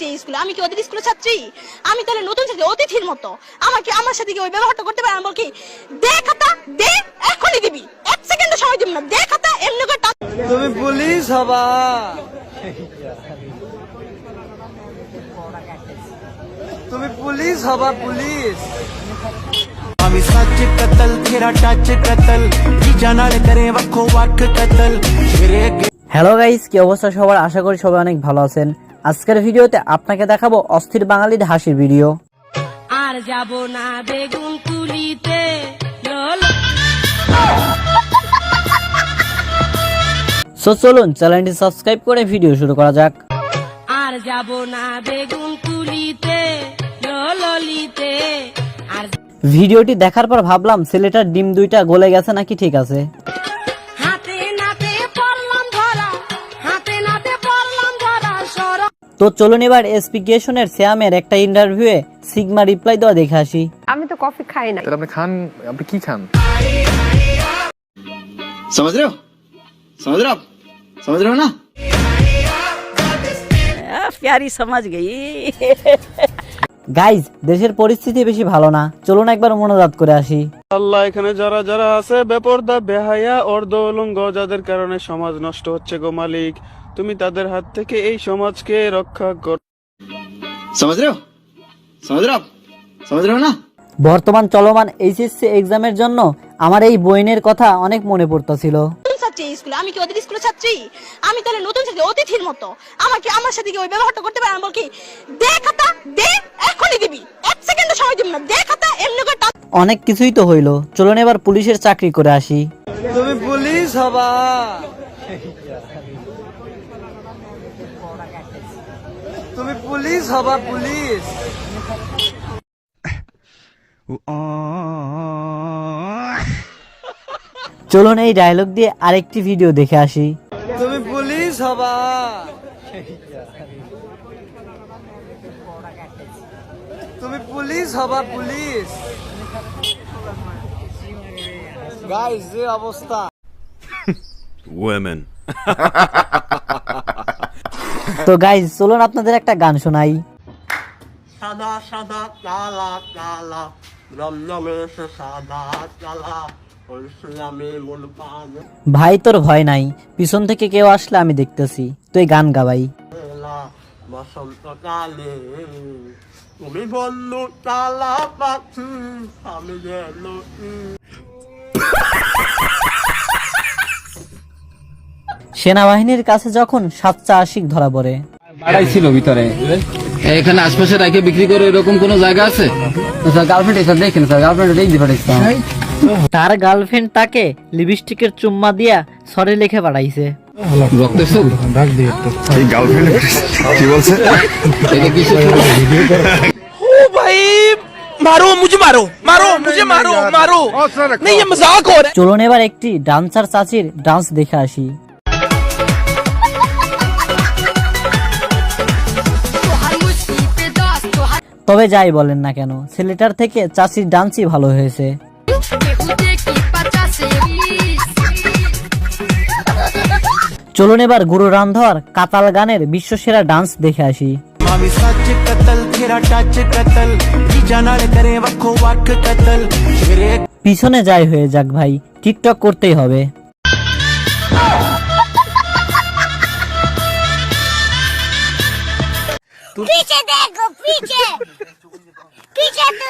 স্কুলে আমি কি ওদের স্কুলে ছাত্রী? আমি তাহলে নতুন ছাত্রী অতিথির মতো। আমাকে আমার সাথে কি ওই ব্যবহারটা করতে পারে? আমি দে খাতা দে এখনই দিবি। এক সময় না। দে খাতা এমনি করে তুমি পুলিশ হবা। তুমি পুলিশ হবা পুলিশ। আমি কতল তেরা টাচ কতল করে কতল হ্যালো গাইস কি অবস্থা সবার? আশা করি সবাই অনেক ভালো আছেন। আজকের ভিডিওতে আপনাকে দেখাবো অস্থির বাঙালির হাসির ভিডিও। আর যাব না বেগুন তুলিতে সো চলুন চ্যানেলটি সাবস্ক্রাইব করে ভিডিও শুরু করা যাক। আর যাব না বেগুন তুলিতে ললিতে আর ভিডিওটি দেখার পর ভাবলাম ছেলেটার ডিম দুইটা গলে গেছে নাকি ঠিক আছে? তো চলুন এবার এসপিকেশনের শ্যামের একটা ইন্টারভিউয়ে সিগমা রিপ্লাই দেওয়া দেখে আসি আমি তো কফি খাই না তাহলে আপনি খান আপনি কি খান समझ रहे हो समझ रहे हो आप समझ रहे हो ना प्यारी समझ गई গাইজ দেশের পরিস্থিতি বেশি ভালো না। চলুন একবার মনোজাত করে আসি। আল্লাহ এখানে যারা যারা আছে বেপরদা বেহায়া অর্ধলঙ্গ যাদের কারণে সমাজ নষ্ট হচ্ছে গো মালিক তুমি তাদের হাত থেকে এই সমাজকে রক্ষা কর। সমাজ রেও সমাজ না? বর্তমান চলমান এইচএসসি এক্সামের জন্য আমার এই বইনের কথা অনেক মনে পড়তেছিল। আমি কি ওদের স্কুলে ছাত্রী? আমি তাহলে নতুন ছাত্রী অতিথির মতো। আমাকে আমার সাথে কি ওই ব্যবহারটা করতে পারে? বল কি দে খাতা অনেক কিছুই তো হইল। চলুন এবার পুলিশের চাকরি করে আসি। তুমি পুলিশ হবা। তুমি পুলিশ হবা পুলিশ। চলুন এই ডায়লগ দিয়ে আরেকটি ভিডিও দেখে আসি। তুমি পুলিশ হবা। তুমি পুলিশ হবা পুলিশ। গাইস যে অবস্থা? তো গাইজ চলুন আপনাদের একটা গান শোনাই। সাদা সাদা কালা কালা রমরমে সে সাদা কালা আমি ভাই তোর ভয় নাই। পিছন থেকে কেউ আসলে আমি দেখতেছি। তুই গান গাবাই। বসন্তকালে তুমি বলল কালা পাখি আমি গেল সেনাবাহিনীর কাছে যখন সাতটা আশিক ধরা পড়ে। ছিল ভিতরে। এখানে আশপাশে রেখে বিক্রি করে এরকম কোন জায়গা আছে? গার্লফ্রেন্ড এসে দেখেন স্যার গার্লফ্রেন্ড দেখতে তার গার্লফ্রেন্ড তাকে লিপস্টিকের চুম্মা দিয়া সরে লিখে পাঠাইছে। রক্ত কি বলছে? এটা কিছু চলুন এবার একটি ডান্সার চাচির ডান্স দেখে আসি। তবে যাই বলেন না কেন ছেলেটার থেকে চাচির ডান্সই ভালো হয়েছে। চলুন এবার গুরু রান্ধর কাতাল গানের বিশ্বসেরা ডান্স দেখে আসি। পিছনে যাই হয়ে যাক ভাই টিকটক করতেই হবে। পিছে দেখো পিছে। পিছে তো